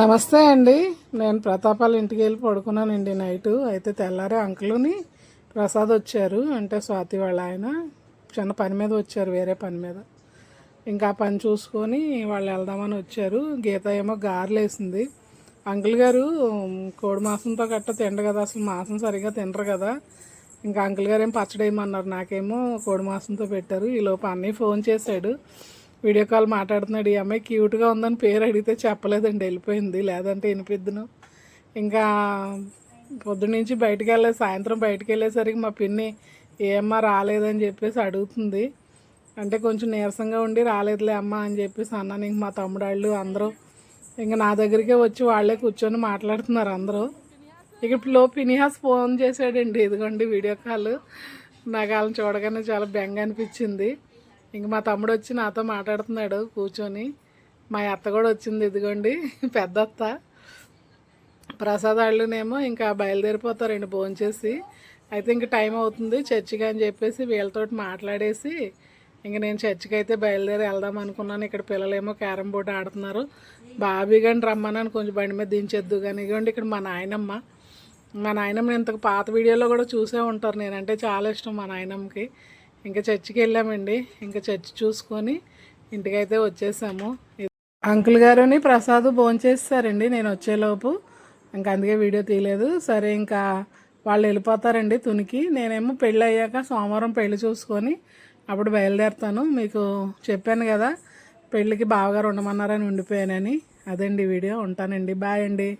నమస్తే అండి. నేను ప్రతాపాల ఇంటికి వెళ్ళి పడుకున్నానండి నైటు. అయితే తెల్లారే అంకులుని ప్రసాద్ వచ్చారు. అంటే స్వాతి వాళ్ళ ఆయన. చిన్న పని మీద వచ్చారు వేరే పని మీద. ఇంకా ఆ పని చూసుకొని వాళ్ళు వెళ్దామని వచ్చారు. గీత ఏమో గారెలు అంకుల్ గారు కోడి మాంసంతో గట్ట తిండరు కదా అసలు మాంసం సరిగ్గా తినరు కదా. ఇంకా అంకుల్ గారు ఏం పచ్చడి వేయమన్నారు. నాకేమో కోడి మాంసంతో పెట్టారు. ఈలోపు అన్నీ ఫోన్ చేశాడు. వీడియో కాల్ మాట్లాడుతున్నాడు. ఈ అమ్మాయి క్యూట్గా ఉందని పేరు అడిగితే చెప్పలేదండి. వెళ్ళిపోయింది. లేదంటే వినిపిద్దును. ఇంకా పొద్దున్నుంచి బయటికి వెళ్ళే సాయంత్రం బయటికి వెళ్ళేసరికి మా పిన్ని ఏమ్మా రాలేదని చెప్పేసి అడుగుతుంది. అంటే కొంచెం నీరసంగా ఉండి రాలేదులే అమ్మ అని చెప్పేసి అన్నాను ఇంక మా తమ్ముడు వాళ్ళు అందరూ ఇంక నా దగ్గరికే వచ్చి వాళ్ళే కూర్చొని మాట్లాడుతున్నారు అందరూ. ఇక ఇప్పుడు పినిహాస్ ఫోన్ చేశాడండి. ఇదిగోండి వీడియో కాల్. నాకు వాళ్ళని చూడగానే చాలా బెంగ అనిపించింది. ఇంక మా తమ్ముడు వచ్చి నాతో మాట్లాడుతున్నాడు కూర్చొని. మా అత్త కూడా వచ్చింది ఇదిగోండి పెద్ద అత్త ప్రసాద్ వాళ్ళునేమో ఇంకా బయలుదేరిపోతారండి భోంచేసి. అయితే ఇంక టైం అవుతుంది చర్చికి అని చెప్పేసి వీళ్ళతో మాట్లాడేసి ఇంక నేను చర్చికి అయితే బయలుదేరి వెళ్దాం అనుకున్నాను. ఇక్కడ పిల్లలేమో క్యారమ్ బోర్డు ఆడుతున్నారు. బాబీ కానీ రమ్మన్నాను కొంచెం బండి మీద దించేద్దు కానీ ఇదిగోండి ఇక్కడ మా నాయనమ్మ. మా నాయనమ్మ ఇంతకు పాత వీడియోలో కూడా చూసే ఉంటారు నేనంటే చాలా ఇష్టం మా నాయనమ్మకి. ఇంకా చర్చికి వెళ్ళామండి. ఇంకా చర్చి చూసుకొని ఇంటికైతే వచ్చేసాము. అంకుల్ గారుని ప్రసాద్ భోంచేస్తారండి నేను వచ్చేలోపు. ఇంకా అందుకే వీడియో తీయలేదు. సరే ఇంకా వాళ్ళు వెళ్ళిపోతారండి తునికి. నేనేమో పెళ్ళి అయ్యాక సోమవారం పెళ్ళి చూసుకొని అప్పుడు బయలుదేరుతాను. మీకు చెప్పాను కదా పెళ్ళికి బావగారు ఉండమన్నారని ఉండిపోయానని. అదండి వీడియో. ఉంటానండి. బాయ్ అండి.